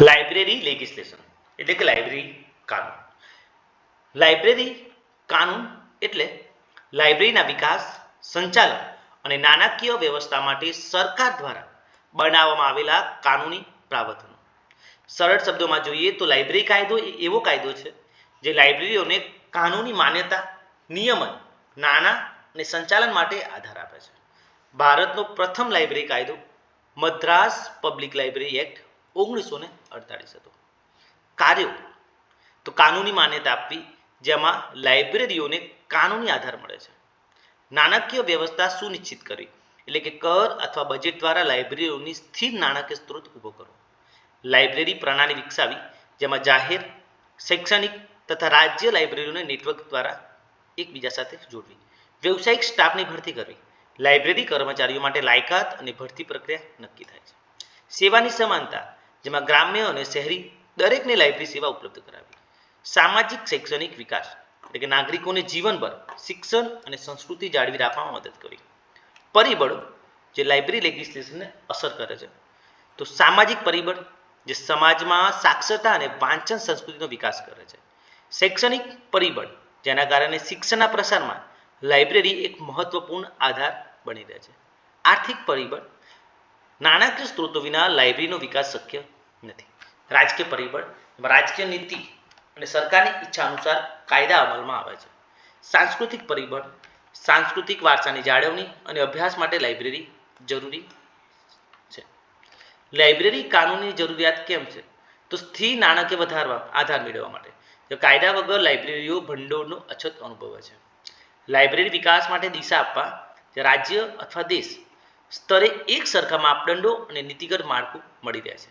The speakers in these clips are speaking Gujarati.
લાઇબ્રેરી લેગિસ્લેશન, એટલે કે લાઇબ્રેરી કાનૂન. લાઇબ્રેરી કાનૂન એટલે લાઇબ્રેરીના વિકાસ, સંચાલન અને નાણાકીય વ્યવસ્થા માટે સરકાર દ્વારા બનાવવામાં આવેલા કાનૂની પ્રાવધાનો. સરળ શબ્દોમાં જોઈએ તો લાઇબ્રેરી કાયદો એ એવો કાયદો છે જે લાઇબ્રેરીઓને કાનૂની માન્યતા, નિયમન, નાણાં અને સંચાલન માટે આધાર આપે છે. ભારતનો પ્રથમ લાઇબ્રેરી કાયદો મદ્રાસ પબ્લિક લાઇબ્રેરી એક્ટ ઓગણીસો ને અડતાળીસ હતો. કાર્યો. તો કાનૂની માન્યતા આપવી, જેમાં લાઇબ્રેરીઓને કાનૂની આધાર મળે છે. નાણાકીય વ્યવસ્થા સુનિશ્ચિત કરવી, એટલે કે કર અથવા બજેટ દ્વારા લાઇબ્રેરીઓની સ્થિર નાણાકીય સ્ત્રોત ઊભો કરવો. લાઇબ્રેરી પ્રણાલી વિકસાવી, જેમાં જાહેર, શૈક્ષણિક તથા રાજ્ય લાઇબ્રેરીઓને નેટવર્ક દ્વારા એકબીજા સાથે જોડવી. વ્યવસાયિક સ્ટાફની ભરતી કરવી. લાઇબ્રેરી કર્મચારીઓ માટે લાયકાત અને ભરતી પ્રક્રિયા નક્કી થાય છે. સેવાની સમાનતા. જેમાં ગ્રામ્ય અને શહેરી દરેકને લાઇબ્રેરી સેવા ઉપલબ્ધ કરાવી. સામાજિક શૈક્ષણિક વિકાસ એટલે કે નાગરિકોને જીવનભર શિક્ષણ અને સંસ્કૃતિ જાળવી રાખવામાં મદદ કરી. પરિબળો જે લાઇબ્રેરી લેગિસ્લેશનને અસર કરે છે. તો સામાજિક પરિબળ જે સમાજમાં સાક્ષરતા અને વાંચન સંસ્કૃતિનો વિકાસ કરે છે. શૈક્ષણિક પરિબળ જેના કારણે શિક્ષણના પ્રસારમાં લાઇબ્રેરી એક મહત્વપૂર્ણ આધાર બની રહે છે. આર્થિક પરિબળ નાણાકીય સ્ત્રોતો વિના લાઇબ્રેરીનો વિકાસ શક્ય નથી. રાજકીય પરિબળ રાજકીય નીતિ અને સરકારની ઈચ્છા અનુસાર કાયદા અમલમાં આવે છે. સાંસ્કૃતિક પરિબળ, સાંસ્કૃતિક વારસાની જાળવણી અને અભ્યાસ માટે લાઇબ્રેરી જરૂરી છે. લાઇબ્રેરી કાનૂની જરૂરિયાત કેમ છે? તો સ્થિર નાણાકીય વધારવા, આધાર મેળવવા માટે. કાયદા વગર લાઇબ્રેરીઓ ભંડોળનો અછત અનુભવે છે. લાઇબ્રેરી વિકાસ માટે દિશા આપવા રાજ્ય અથવા દેશ સ્તરે એક સરખા માપદંડો અને નીતિગત માળખું મળી રહે છે.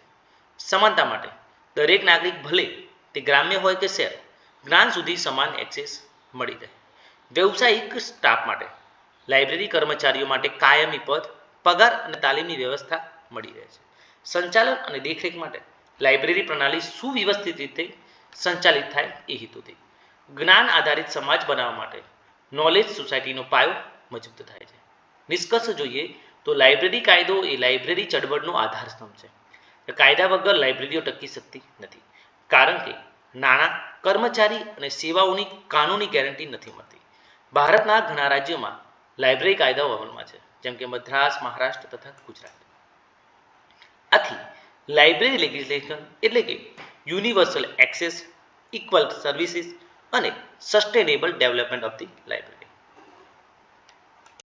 સમાનતા માટે દરેક નાગરિક ભલે તે ગ્રામ્ય હોય કે શહેર, જ્ઞાન સુધી સમાન એક્સેસ મળી રહે. વ્યવસાયિક સ્ટાફ માટે લાઇબ્રેરી કર્મચારીઓ માટે કાયમી પદ, પગાર અને તાલીમની વ્યવસ્થા મળી રહે છે. સંચાલન અને દેખરેખ માટે લાઇબ્રેરી પ્રણાલી સુવ્યવસ્થિત રીતે સંચાલિત થાય એ હેતુથી જ્ઞાન આધારિત સમાજ બનાવવા માટે નોલેજ સોસાયટીનો પાયો મજબૂત થાય છે. નિષ્કર્ષ જોઈએ તો લાઇબ્રેરી કાયદો એ લાઇબ્રેરી ચળવળનો આધારસ્તંભ છે. કાયદા વગર લાઇબ્રેરીઓ ટકી શકતી નથી. કારણ કે નાણાં, કર્મચારી અને સેવાઓની કાનૂની ગેરંટી નથી મળતી. ભારતના ઘણા રાજ્યોમાં લાઇબ્રેરી કાયદાઓ અમલમાં છે, જેમ કે મદ્રાસ, મહારાષ્ટ્ર તથા ગુજરાત. આથી લાઇબ્રેરી લેજિસ્લેશન એટલે કે યુનિવર્સલ એક્સેસ, ઇક્વલ સર્વિસીસ અને sustainable development of the library.